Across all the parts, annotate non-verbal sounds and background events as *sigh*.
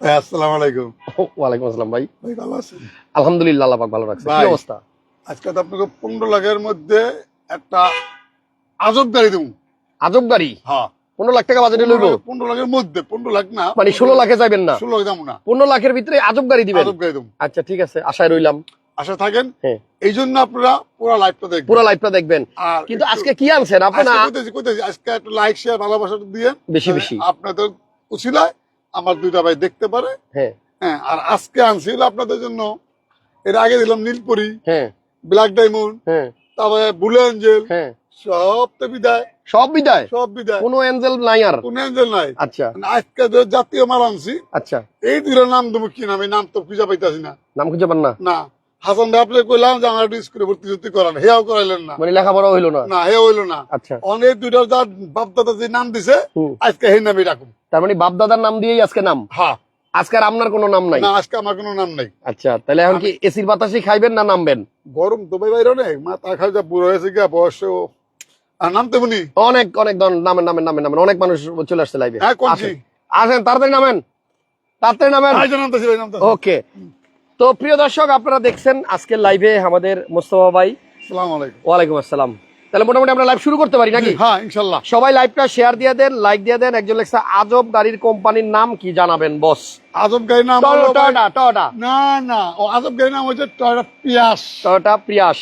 ভাই আসসালামু আলাইকুম। ওয়ালাইকুম আসসালাম ভাই। ভাই ভালো আছেন? আলহামদুলিল্লাহ আল্লাহ পাক ভালো রাখছে। কি অবস্থা? আজকে তো আপনাকে পনেরো লাখের মধ্যে একটা আজব গাড়ি দেবো। আজব গাড়ি? হ্যাঁ। পনেরো লাখ টাকা বাজেটে লইব? পনেরো লাখের মধ্যে পনেরো লাখ না। মানে ষোলো লাখে যাবেন না? ষোলো লাখ দাম না। পনেরো লাখের ভিতরে আজব গাড়ি দিবেন? আজব গাড়ি দেবো। আচ্ছা ঠিক আছে আশায় রইলাম। আশা থাকেন? হ্যাঁ। এই জন্য আপনারা পুরো লাইফটা দেখবেন। পুরো লাইফটা দেখবেন। কিন্তু আজকে কি আনছেন? আপনারা আজকে কইতেছি, লাইক শেয়ার ভালোবাসা দিয়ে বেশি বেশি। আপনাদের উচিলায় আমার দুইটা ভাই দেখতে পারে। হ্যাঁ। হ্যাঁ আর আজকে আনছিল আপনাদের জন্য। এর আগে দিলাম নীলপুরি হ্যাঁ। ব্ল্যাক ডায়মন্ড হ্যাঁ। তারপরে বুলে এঞ্জেল হ্যাঁ। সব তো বিদায়। সব বিদায়? সব বিদায়। কোনো এঞ্জেল নাই আর? কোনো এঞ্জেল নাই। আচ্ছা। মানে আজকে যে জাতীয় মাল আনছি আচ্ছা। এই দুইটার নাম দেবো কি নাম? এই নাম তো খুঁজে পাইতাছি না। নাম খুঁজে পান না? না। হাসান ভাই আপনি কইলাম যে আমার স্কুলে ভর্তি ভর্তি করান। হেয়াও করাইলেন না। মানে লেখাপড়া হইল না? না হে হইল না। আচ্ছা। অনেক দুইটার যার বাপদাদা যে নাম দিছে আজকে সেই নামই রাখুন তার মানে বাপ দাদার নাম দিয়েই আজকে নাম? হ্যাঁ। আজকে আর আপনার কোনো নাম নাই? না আজকে আমার কোনো নাম নাই। আচ্ছা তাহলে এখন কি এসির বাতাসে খাইবেন না নামবেন? গরম তো ভাই বাইরে অনেক মাথা খাই যা বুড়ো হয়েছে গিয়া বয়স আর নামতে বলি অনেক অনেক নামেন নামেন নামেন নামেন অনেক মানুষ চলে আসছে লাইভে হ্যাঁ, আসেন তাড়াতাড়ি নামেন। তাড়াতাড়ি নামেন। ওকে তো প্রিয় দর্শক আপনারা দেখছেন আজকের লাইভে আমাদের মোস্তফা ভাই। ওয়ালাইকুম আসসালাম। তাহলে মোটামুটি আমরা লাইভ শুরু করতে পারি নাকি? হ্যাঁ ইনশাল্লাহ। সবাই লাইভটা শেয়ার দিয়ে দেন লাইক দিয়ে দেন। একজন লেখছে আজব গাড়ির কোম্পানির নাম কি জানাবেন বস আজব গাড়ির নাম টয়োটা টয়োটা না না ও আজব গাড়ির নাম হচ্ছে টয়টা পিয়াস টয়োটা পিয়াস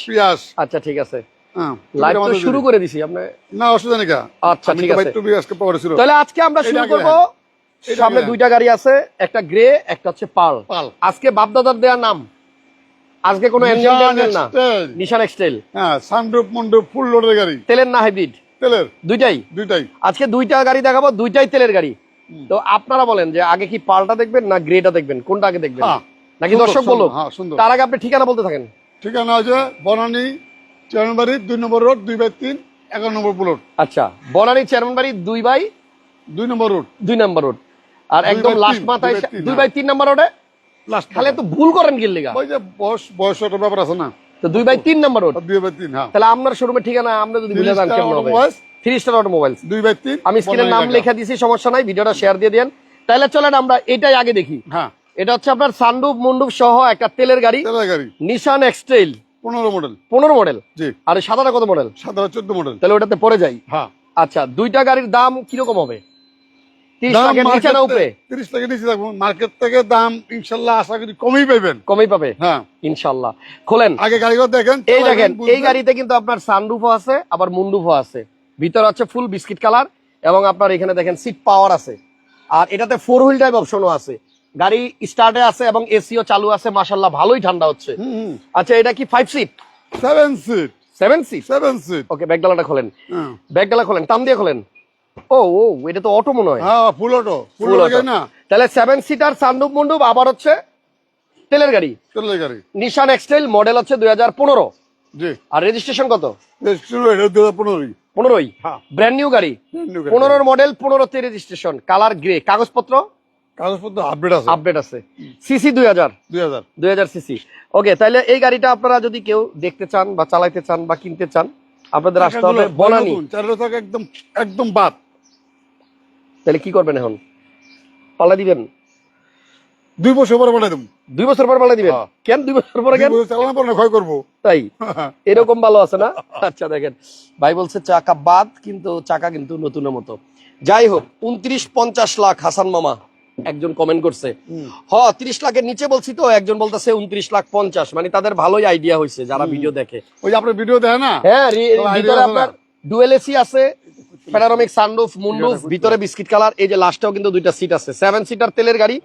আচ্ছা ঠিক আছে। হ্যাঁ লাইভ তো শুরু করে দিছি আপনি না অসুবিধা নেই আচ্ছা, ঠিক আছে। তাহলে আজকে আমরা শুরু করব। এটা সামনে দুইটা গাড়ি আছে একটা গ্রে একটা হচ্ছে পাল। পাল। আজকে বাপদাদার দেওয়া নাম। আজকে কোনো নিশান টেনজিন না। এক্সটেল। নিশান এক্সটেল হ্যাঁ সানরুফ মন্ডপ ফুল লোডের গাড়ি। তেলের না হাইব্রিড তেলের। দুইটাই? দুইটাই। আজকে দুইটা গাড়ি দেখাবো দুইটাই তেলের গাড়ি। তো আপনারা বলেন যে আগে কি পালটা দেখবেন না গ্রেটা দেখবেন? কোনটা আগে দেখবেন? হ্যাঁ। নাকি দর্শক বলুক? হ্যাঁ, সুন্দর। তার আগে আপনি ঠিকানা বলতে থাকেন। ঠিকানা আছে বনানী চেয়ারবাড়ি দুই নম্বর রোড দুই বাই তিন এগারো নম্বর প্লট আচ্ছা বনানী চেয়ারম্যান বাড়ি দুই বাই দুই নম্বর রোড। দুই নম্বর রোড। আর একদম লাস্ট মাথায় দুই বাই তিন, হ্যাঁ। তিন নাম্বার লাস্ট তাহলে তো ভুল করেন কি লিগা ওই যে বয়স বয়স একটা ব্যাপার আছে না। তো দুই বাই তিন নাম্বার রোড? দুই বাই তিন হ্যাঁ। তাহলে আপনার শোরুমের ঠিকানা আমরা যদি ভুলে যান কেমন হবে? থ্রি স্টার অটোমোবাইলস দুই বাই তিন আমি স্ক্রিনের নাম লেখা দিয়েছি সমস্যা নাই ভিডিওটা শেয়ার দিয়ে দেন তাহলে চলেন আমরা এটাই আগে দেখি। হ্যাঁ। এটা হচ্ছে আপনার সানরুফ মন্ডুপ সহ একটা তেলের গাড়ি। তেলের গাড়ি। নিশান এক্সটেল পনেরো মডেল পনেরো মডেল জি। আর সাদাটা কত মডেল সাতারো চোদ্দ মডেল তাহলে ওটাতে পড়ে যাই। হ্যাঁ। আচ্ছা দুইটা গাড়ির দাম কীরকম হবে? মার্কেট থেকে দাম ইনশাল্লাহ আশা করি কমই পাবেন কমই পাবে? হ্যাঁ। ইনশাল্লাহ। খোলেন। আগে গাড়িগুলো দেখেন এই দেখেন এই গাড়িতে কিন্তু আপনার সানরুফও আছে আবার মুন্ডুফও আছে। ভিতরে হচ্ছে ফুল বিস্কিট কালার এবং আপনার এখানে দেখেন সিট পাওয়ার আছে। আর এটাতে ফোর হুইল ড্রাইভ অপশনও আছে। গাড়ি স্টার্টে আছে এবং এসিও চালু আছে মাসাল্লাহ ভালোই ঠান্ডা হচ্ছে। আচ্ছা এটা কি five seat seven seat seven seat seven seat okay ব্যাগডালাটা খোলেন। ব্যাগডালা খোলেন টান দিয়ে খোলেন। ও ও এটা তো অটো মনে হয় হ্যাঁ ফুল অটো ফুল অটো না? তাহলে সেভেন সিটার সানরুফ মুন্ডুপ আবার হচ্ছে তেলের গাড়ি। তেলের গাড়ি। নিশান এক্সটেল মডেল হচ্ছে দুই হাজার পনেরো। আর রেজিস্ট্রেশন কত? পনেরোই। ব্র্যান্ড নিউ গাড়ি। পনেরোর মডেল পনেরোতে রেজিস্ট্রেশন কালার গ্রে কাগজপত্র? কাগজপত্র আপডেট আছে। আপডেট আছে। সিসি দুই হাজার। দুই হাজার। সিসি ওকে তাহলে এই গাড়িটা আপনারা যদি কেউ দেখতে চান বা চালাইতে চান বা কিনতে চান আপনাদের আসতে হবে বনানি। একদম একদম বাদ তাহলে কি করবেন এখন? পাল্লা দিবেন? দুই বছর পরে পাঠাই দেবো। দুই বছর পর পাল্লা দিবেন? হ্যাঁ। কেন দুই বছর পরে কেন? চালানোর পর ক্ষয় করব। তাই? *laughs* এরকম ভালো আছে না? আচ্ছা দেখেন। ভাই বলছে চাকা বাদ কিন্তু চাকা কিন্তু নতুনের মতো। যাই হোক উনত্রিশ পঞ্চাশ লাখ হাসান মামা একজন কমেন্ট করছে। হ তিরিশ লাখের নিচে বলছি তো একজন বলতেছে উনত্রিশ লাখ পঞ্চাশ। মানে তাদের ভালোই আইডিয়া হয়েছে যারা ভিডিও দেখে। ওই যে আপনার ভিডিও দেয় না? হ্যাঁ ভিতরে আপনার? ডুয়েল এসি আছে প্যানারোমিক সানরুফ মুন্ডুফ ভিতরে বিস্কিট কালার এই যে লাস্টেও কিন্তু দুইটা সিট আছে। সেভেন সিটার তেলের গাড়ি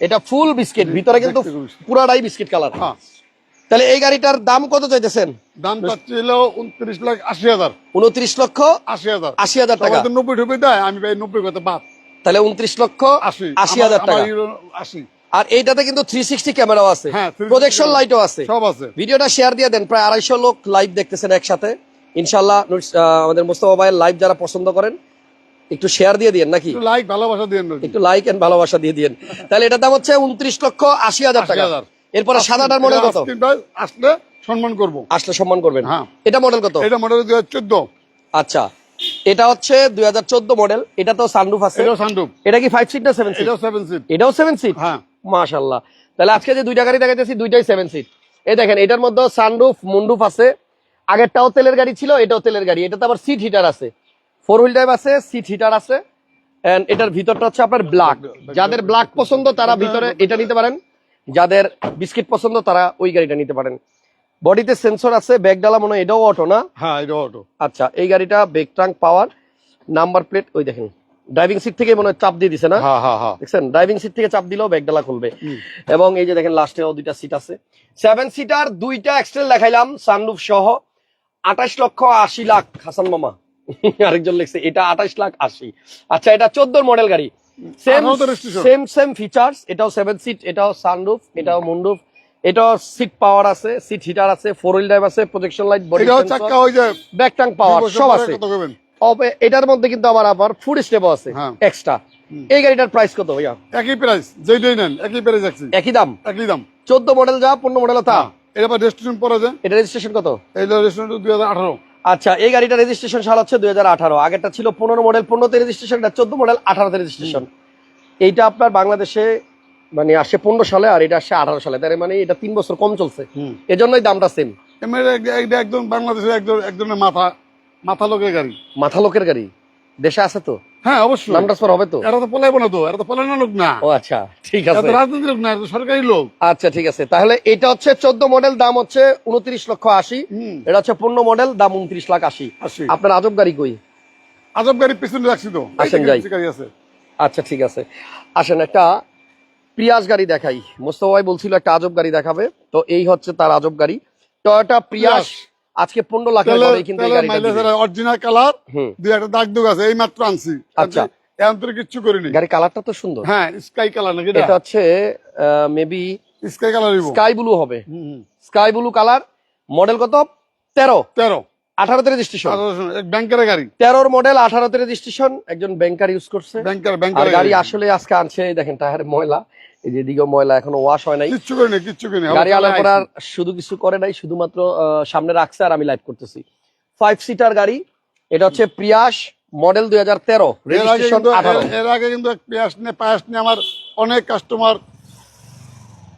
এটা ফুল বিস্কিট ভিতরে কিন্তু পুরাটাই বিস্কিট কালার হ্যাঁ। তাহলে এই গাড়িটার দাম কত চাইতেছেন? দাম উনত্রিশ লাখ আশি হাজার। উনত্রিশ লক্ষ আশি হাজার। আশি হাজার টাকা। নব্বই ঢুকে দেয় আমি ভাই নব্বই কত বাদ। তাহলে উনত্রিশ লক্ষ আশি। আশি হাজার টাকা। আশি। আর এইটাতে কিন্তু থ্রি সিক্সটি ক্যামেরাও আছে। হ্যাঁ, 360 প্রজেকশন লাইটও আছে। সব আছে। ভিডিওটা শেয়ার দিয়ে দেন প্রায় আড়াইশো লোক লাইভ দেখতেছেন একসাথে। ইনশাল্লাহ আমাদের মোস্তফা ভাইয়ের লাইভ যারা পছন্দ করেন একটু শেয়ার দিয়ে দিন নাকি? একটু লাইক ভালোবাসা দিয়ে একটু লাইক এন্ড ভালোবাসা দিয়ে দিন তাহলে এটার দাম হচ্ছে উনত্রিশ লক্ষ আশি হাজার টাকা। এরপরে সাদাটার মডেল কত? আসলে সম্মান করব। আসলে সম্মান করবেন। হ্যাঁ। এটা মডেল কত? এটা মডেল দুই চোদ্দ। আচ্ছা। এটা হচ্ছে দুই হাজার চোদ্দ মডেল এটা তো সানরুফ আছে। সানরুফ এটা কি ফাইভ সিট না সেভেন সিট সেভেন সিট এটাও সেভেন সিট হ্যাঁ। মাশাল্লাহ তাহলে আজকে যে দুইটা গাড়ি দেখাইতেছি দুইটাই সেভেন সিট এই দেখেন এটার মধ্যে সানরুফ মুন্ডুফ আছে। আগেরটাও তেলের গাড়ি ছিল এটাও তেলের গাড়ি। এটাতে আবার সিট হিটার আছে। ফোর হুইল ড্রাইভ আছে সিট হিটার আছে এন্ড এটার ভিতরটা হচ্ছে আপনার ব্ল্যাক যাদের ব্ল্যাক পছন্দ তারা ভিতরে এটা নিতে পারেন। যাদের বিস্কিট পছন্দ তারা ওই গাড়িটা নিতে পারেন। বডিতে সেন্সর আছে ব্যাগ ডালা মনে হয় এটাও অটো না? হ্যাঁ এটাও অটো আচ্ছা এই গাড়িটা back trunk power number plate ওই দেখেন। ড্রাইভিং সিট থেকে মনে হয় চাপ দিয়ে দিছে না? হ্যাঁ হ্যাঁ হ্যাঁ। দেখছেন? ড্রাইভিং সিট থেকে চাপ দিলেও ব্যাগডালা খুলবে। এবং এই যে দেখেন লাস্টেও দুইটা সিট আছে। সেভেন সিটার দুইটা এক্সটেল দেখাইলাম সানরুফ সহ। আঠাশ লক্ষ আশি লাখ হাসান মামা। আরেকজন লিখছে এটা আঠাশ লাখ আশি। আচ্ছা এটা চোদ্দোর মডেল গাড়ি। সেম। সেম সেম ফিচার্স এটাও সেভেন সিট এটাও সানরুফ এটাও মুন্ডুফ এটাও সিট পাওয়ার আছে সিট হিটার আছে ফোর হুইল ড্রাইভ আছে প্রজেকশন লাইট বডি হয়ে ব্যাক ট্যাঙ্ক পাওয়ার সব আছে। এটার মধ্যে কিন্তু আবার আবার ফুড স্টেপও আছে হ্যাঁ। এক্সট্রা এই গাড়িটার প্রাইস কত ভাইয়া? একই প্রাইস যেটাই নেন একই প্রাইস একই দাম? একই দাম। চোদ্দ মডেল যা পনেরো মডেল তা? হ্যাঁ। এটা আবার রেস্টুরেন্ট পরে যায় এটা রেজিস্ট্রেশন কত? আচ্ছা এই গাড়িটা রেজিস্ট্রেশন সাল হচ্ছে আগেরটা ছিল পনেরো মডেল রেজিস্ট্রেশন এটা মডেল রেজিস্ট্রেশন এইটা আপনার বাংলাদেশে মানে আসে সালে আর এটা আসে আঠারো সালে। তার মানে এটা তিন বছর কম চলছে। এজন্যই দামটা সেম এমনি এক- এক- একজন বাংলাদেশের একজন একজনের মাথা মাথা লোকের গাড়ি। মাথা লোকের গাড়ি। দেশে আছে তো? হ্যাঁ অবশ্যই। নাম ট্রান্সফার হবে তো? এরা তো পলাইবো না তো এরা তো পলানো লোক না। ও আচ্ছা ঠিক আছে তো রাজনীতি লোক না এরা তো সরকারি লোক। আচ্ছা ঠিক আছে। তাহলে এটা হচ্ছে চোদ্দ মডেল দাম হচ্ছে উনত্রিশ লক্ষ আশি। এটা হচ্ছে পনেরো মডেল দাম উনত্রিশ লাখ আশি। আপনার আজব গাড়ি কই? আজব গাড়ি পিছনে রাখছি তো। আসেন যাই। আচ্ছা ঠিক আছে। আসেন একটা প্রিয়াস গাড়ি দেখাই। মোস্তফা ভাই বলছিল একটা আজব গাড়ি দেখাবে। তো এই হচ্ছে তার আজব গাড়ি। টয়োটা প্রিয়াস আজকে পনেরো কিন্তু দিবে। অরিজিনাল কালার দুই একটা দাগ দুগ আছে এই মাত্র আনছি। আচ্ছা। এখন কিচ্ছু করিনি। গাড়ি কালারটা তো সুন্দর। হ্যাঁ স্কাই কালার নাকি এটা? হচ্ছে maybe sky colour sky blue হবে। স্কাই ব্লু কালার মডেল কত? তেরো। তেরো। আঠারোতে রেজিস্ট্রেশন আঠারোশো, এক ব্যাংকের গাড়ি। তেরোর মডেল আঠারোতে রেজিস্ট্রেশন একজন ব্যাংকার ইউজ করছে। ব্যাংকের ব্যাংকের গাড়ি। আসলে আজকে আনছে দেখেন টায়ার ময়লা। এই যে দিকেও ময়লা এখনও ওয়াশ হয় নাই। কিচ্ছু করিনি কিচ্ছু করিনি গাড়ি আলার পর শুধু কিছু করে নাই শুধুমাত্র সামনে রাখছে আর আমি লাইভ করতেছি। ফাইভ সিটার গাড়ি এটা হচ্ছে প্রিয়াস মডেল দুই হাজার তেরো এর আগে রেজিস্ট্রেশন কিন্তু নিয়ে পায়াস নিয়ে আমার অনেক কাস্টমার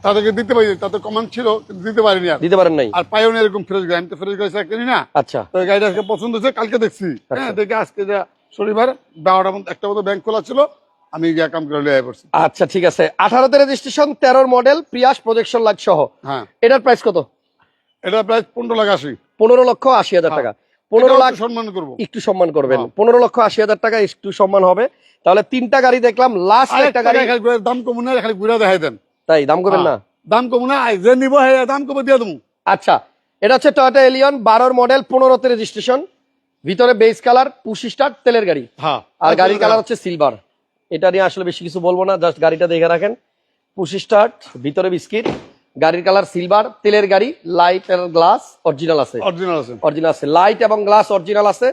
তাদেরকে দিতে পারি তাদের কমেন্ট ছিল দিতে পারিনি আর। দিতে পারেন নাই। আর পাইও না এরকম ফ্রেশ গাড়ি আমি তো ফ্রেশ গাড়ি কিনি না। আচ্ছা। তো গাড়িটা আজকে পছন্দ হয়েছে কালকে দেখছি। হ্যাঁ দেখে আজকে যা শনিবার বারোটা একটা মতো ব্যাংক খোলা ছিল আমি গিয়ে কাম করে লিয়ে পড়ছি আচ্ছা ঠিক আছে। আঠারোতে রেজিস্ট্রেশন তেরোর মডেল প্রিয়াস প্রজেকশন লাইট সহ। হ্যাঁ। এটার প্রাইস কত? এটা প্রায় পনেরো লাখ আশি। পনেরো লক্ষ আশি হাজার টাকা। পনেরো এটাও লাখ সম্মান করব। একটু সম্মান করবেন। হ্যাঁ। পনেরো লক্ষ আশি হাজার টাকা একটু সম্মান হবে। তাহলে তিনটা গাড়ি দেখলাম লাস্ট একটা গাড়ি দাম কমু না খালি ঘুরে দেখাই দেন। তাই দাম করবেন না? দাম কমু না যে নিবো হ্যাঁ দাম কমে দিয়ে দেবো। আচ্ছা এটা হচ্ছে টয়োটা এলিয়ন বারোর মডেল পনেরোতে রেজিস্ট্রেশন ভিতরে বেস কালার পুশি স্টার তেলের গাড়ি। হ্যাঁ। আর গাড়ির কালার হচ্ছে সিলভার এটা নিয়ে আসলে বেশি কিছু বলব না জাস্ট গাড়িটা দেখে রাখেন। পুশি স্টার্ট ভিতরে বিস্কিট গাড়ির কালার সিলভার তেলের গাড়ি লাইটের গ্লাস অরিজিনাল আছে। অরিজিনাল আছে। অরিজিনাল আছে লাইট এবং গ্লাস অরিজিনাল আছে।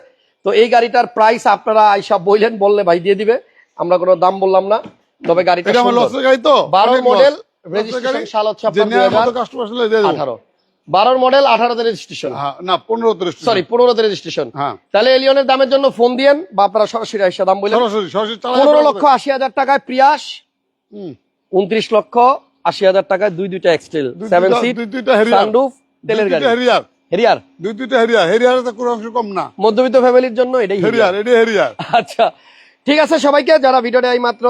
তো এই গাড়িটার প্রাইস আপনারা আইসা বললেন বললে ভাই দিয়ে দিবে। আমরা কোনো দাম বললাম না তবে গাড়িটা এটা আমার লসের গাড়ি তো। বারো অনেক মডেল রেজিস্ট্রেশন সাল হচ্ছে যে আপনার নেওয়ার মতো 2018 বারোর মডেল আঠারোতে রেজিস্ট্রেশন হ্যাঁ না পনেরো তিরিশ সরি পনেরোতে রেজিস্ট্রেশন হ্যাঁ। তাহলে এলিয়নের দামের জন্য ফোন দিয়েন বা আপনারা সরাসরি আইসা দাম বললেন পনেরো লক্ষ আশি হাজার টাকায় প্রিয়াস। উনত্রিশ লক্ষ আশি হাজার টাকায় দুই দুইটা এক্সটেল সেভেন সিট। সানরুফ তেলের গাড়ি। হেরিয়ার হেরিয়ার দুই দুইটা হেরিয়ার হেরিয়ার তো কোনো অংশ কম না। মধ্যবিত্ত ফ্যামিলির জন্য এটাই হেরিয়ার আচ্ছা ঠিক আছে সবাইকে যারা ভিডিওটা এই মাত্র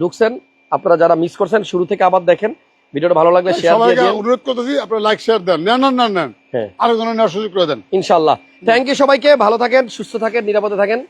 ঢুকছেন আপনারা যারা মিস করছেন শুরু থেকে আবার দেখেন। ভিডিওটা ভালো লাগলে শেয়ার দিয়ে দিন। অনুরোধ করতেছি আপনারা লাইক শেয়ার দেন। না না না না হ্যাঁ। আরেকজনের নেওয়ার সুযোগ করে দেন। ইনশাল্লাহ। থ্যাংক ইউ সবাইকে ভালো থাকেন সুস্থ থাকেন নিরাপদে থাকেন।